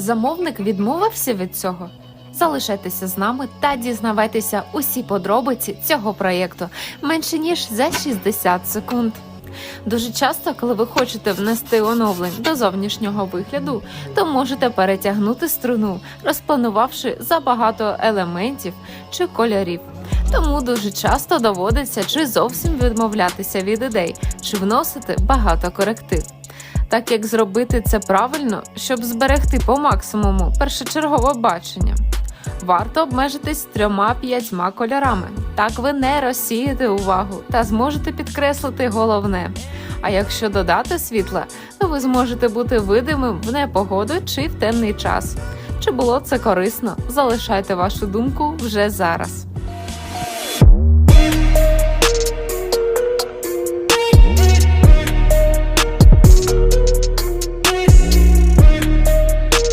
Замовник відмовився від цього. Залишайтеся з нами та дізнавайтеся усі подробиці цього проєкту менше ніж за 60 секунд. Дуже часто, коли ви хочете внести оновлень до зовнішнього вигляду, то можете перетягнути струну, розпланувавши забагато елементів чи кольорів. Тому дуже часто доводиться чи зовсім відмовлятися від ідей, чи вносити багато коректив. Так як зробити це правильно, щоб зберегти по максимуму першочергове бачення. Варто обмежитись трьома-п'ятьма кольорами. Так ви не розсієте увагу та зможете підкреслити головне. А якщо додати світла, то ви зможете бути видимим в непогоду чи в темний час. Чи було це корисно? Залишайте вашу думку вже зараз.